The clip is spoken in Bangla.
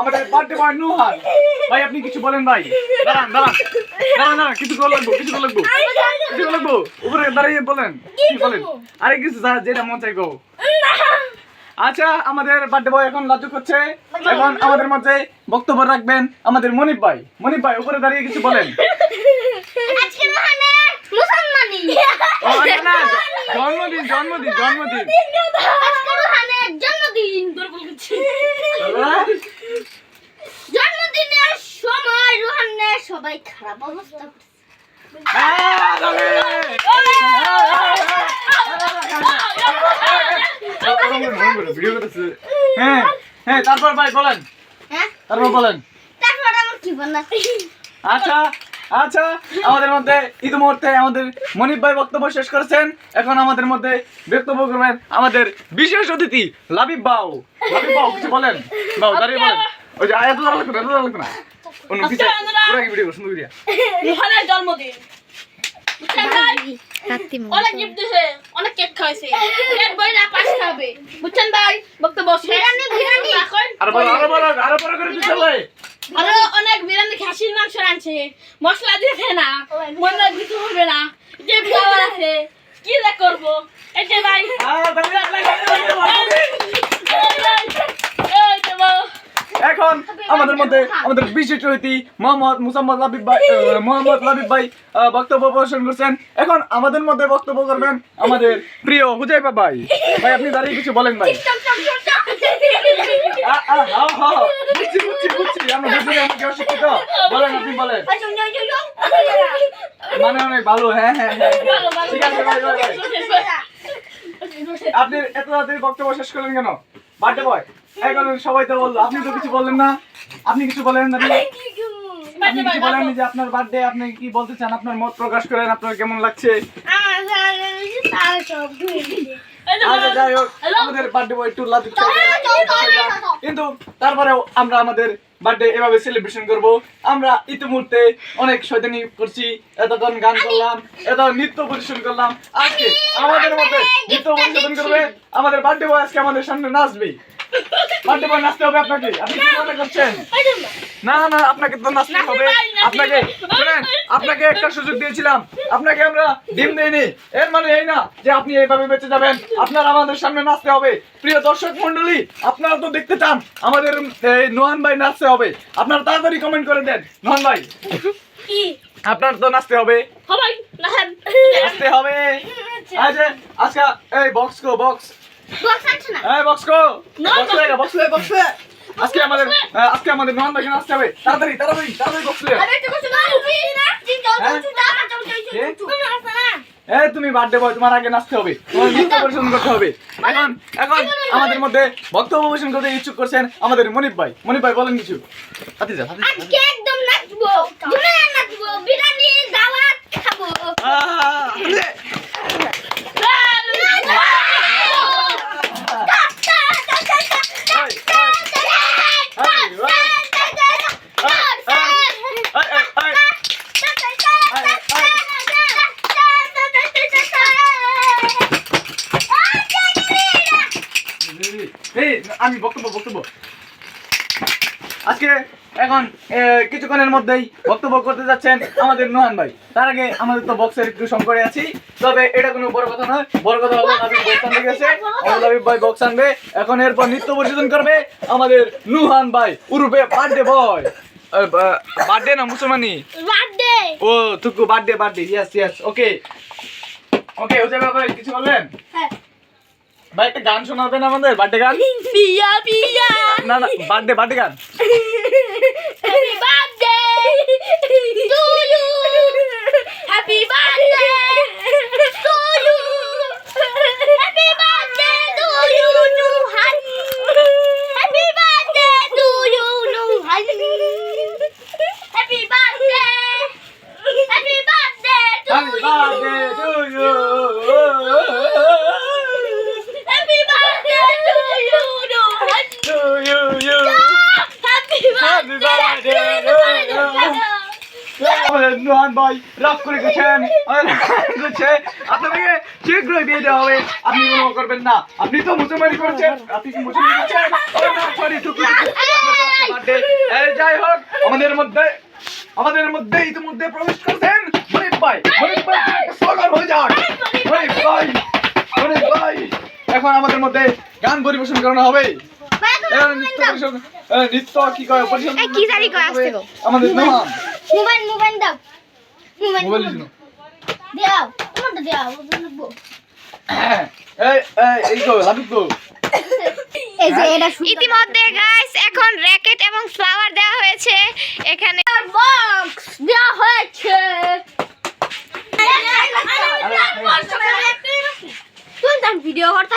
আমাদের বার্থডে বয় নুহান ভাই আপনি কিছু বলেন ভাই। দাঁড়ান দাঁড়ান। দাঁড়ান দাঁড়ান কিছু করে লাগবো কিছু করে লাগবো। কিছু করে লাগবো? উপরে দাঁড়িয়ে বলেন কি বলেন। আরে কিছু যেটা মন চাই গো আচ্ছা আমাদের বার্থডে বয় এখন লাজুক হচ্ছে। এখন আমাদের মধ্যে বক্তব্য রাখবেন আমাদের মনিপ ভাই। মনিপ ভাই উপরে দাঁড়িয়ে কিছু বলেন। আজকে মুসলমানি। ও, না, না, জন্মদিন। জন্মদিন জন্মদিন আজকে রোহানের জন্মদিন জন্মদিনের সময় রোহানের সবাই খারাপ অবস্থা। হ্যাঁ, তারপর ভাই বলেন। হ্যাঁ? তারপর বলেন। তারপর আমার কি বানাতে আচ্ছা আচ্ছা আমাদের মধ্যে ইতিমধ্যে আমাদের মনিপ ভাই বক্তব্য শেষ করেছেন। এখন আমাদের মধ্যে বক্তব্য করবেন আমাদের বিশেষ অতিথি লাবিব বাউ লাবিব বাউ কিছু বলেন? বাউ দাঁড়িয়ে বলেন। ওই যে লাগবে লাগবে না অন্য পিছে পুরো ভিডিও সুন্দর ভিডিও রোহানের জন্মদিন? অনেক গিফট দিছে অনেক কেক খাইছে। কেক বই না পাস খাবে। বুঝছেন ভাই? বক্তব্য। বিরিয়ানি, বিরিয়ানি। আরও বড় আরও বড় আরও বড় করে দিতে হবে। আরও অনেক বিরিয়ানি খাসির মাংস আনছে। মশলা দিয়েছে না। মনে দিতে হবে না। যে আছে কি করব এই যে ভাই আহ, দাঁড়িয়ে, দাঁড়িয়ে, দাঁড়িয়ে, দাঁড়িয়ে। এই ভাই, এই যে ভাই। এখন আমাদের মধ্যে আমাদের বিশেষ অতিথি মোহাম্মদ মুসাম্মদ লাবিব ভাই মোহাম্মদ লাবিব ভাই বক্তব্য প্রদর্শন করছেন। এখন আমাদের মধ্যে বক্তব্য করবেন আমাদের প্রিয় হুজাইফা ভাই। ভাই আপনি দাঁড়িয়ে কিছু বলেন ভাই। আ, আ, হাও, হাও। বুঝছি বুঝছি বুঝছি। আমরা বুঝি আমাকে অশিক্ষিত? বলেন আপনি বলেন। মানে অনেক ভালো হ্যাঁ হ্যাঁ হ্যাঁ ভালো, ঠিক আছে ভাই আপনি এত তাড়াতাড়ি বক্তব্য শেষ করলেন কেন? Birthday boy. এখন সবাই তো বলল আপনি তো কিছু বললেন না। আপনি কিছু বলেন না আপনি কিছু বলেন যে আপনার বার্থডে আপনি কি বলতে চান? আপনার মত প্রকাশ করেন আপনার কেমন লাগছে? আচ্ছা? আমাদের বার্থডে বয় একটু লাজুক চলো। কিন্তু তারপরেও আমরা আমাদের বার্থডে এভাবে সেলিব্রেশন করব। আমরা ইতিমধ্যে অনেক শয়তানি করছি এতক্ষণ গান করলাম এত নৃত্য পরিবেশন করলাম। আজকে আমাদের মধ্যে নৃত্য পরিবেশন করবে আমাদের বার্থডে বয় আজকে আমাদের সামনে নাচবে। বার্থডে বয় নাচতে হবে আপনাকে। আপনি কি মনে করছেন? এই যে ভাই। না না আপনাকে তো নাচতে নাচতে হবে। আপনাকে শুনেন আপনাকে একটা সুযোগ দিয়েছিলাম। আপনাকে আমরা ডিম দেইনি। এর মানে এই না যে আপনি এইভাবে বেঁচে যাবেন। আপনার আমাদের সামনে নাচতে হবে। প্রিয় দর্শক মন্ডলী আপনারা তো দেখতে চান আমাদের এই নোহান ভাই নাচতে হবে। আপনারা তাড়াতাড়ি কমেন্ট করে দেন। নোহান ভাই আপনার তো নাচতে হবে। নাচতে হবে। আচ্ছা আজকে এই বক্স কো বক্স এই বক্স কো বক্স না। বক্স লে বক্স আজকে আমাদের আজকে আমাদের নোহান ভাইকে নাচতে হবে তাড়াতাড়ি তাড়াতাড়ি তাড়াতাড়ি বক্স লে আরে তুমি শুনো না? চিন্তা? করছ এই তুমি বার্থডে বয় তোমার আগে নাচতে হবে। তোমার নৃত্য পরিবেশন করতে হবে। এখন এখন আমাদের মধ্যে বক্তব্য পরিবেশন করতে ইচ্ছুক করছেন আমাদের মনিপ ভাই। মনিপ ভাই বলেন কিছু। হাতি যা হাতি যা, হাতি আজকে একদম নাচবো। নাচবো বিরিয়ানি দাওয়াত খাব যা। আহ, হাতি যা। এই, এই, এই, এই, এই, আমি বক্তব্য বক্তব্য। আজকে এখন কিছুক্ষণের মধ্যেই বক্তব্য করতে যাচ্ছেন আমাদের নোহান ভাই। তার আগে আমাদের তো বক্সের একটু সংকটে আছি তবে এটা কোনো বড় কথা নয়। বড় কথা হলো লাবিব বক্স আনতে গেছে আমাদের ভাই বক্স আনবে। এখন এরপর নৃত্য পরিশোধন করবে আমাদের নুহান ভাই উরুপে বার্থডে বয় বার্থডে না মুসলমানি? বার্থডে ও তুকু birthday birthday yes yes okay okay ওজে ভাই কিছু বললেন হ্যাঁ। ভাই একটা গান শোনাবেন আমাদের? বার্থডে গান? পিয়া পিয়া। না না বার্থডে বার্থডে গান। নোহান ভাই রাগ করে গেছেন। আপনাকে শীঘ্রই বিয়ে দেওয়া হবে। আপনি কোনো করবেন না। আপনি তো মুসলমানি করছেন। আপনি কি মুসলমানি করছেন? সরি যাই হোক আমাদের মধ্যে আমাদের মধ্যে ইতিমধ্যে প্রবেশ করছেন মনিপ ভাই। মনিপ ভাই হয়ে মনিপ ভাই মনিপ ভাই। এখন আমাদের মধ্যে গান পরিবেশন করানো হবে। নৃত্য কি করে পরিবেশন আমাদের মেহমান মোবাইল মোবাইল দাও মোবাইল দাও তোমারটা দাও এই ইতিমধ্যে গাইস এখন র্যাকেট এবং ফ্লাওয়ার দেওয়া হয়েছে এখানে বক্স দেওয়া হয়েছে তুই ভিডিও করতে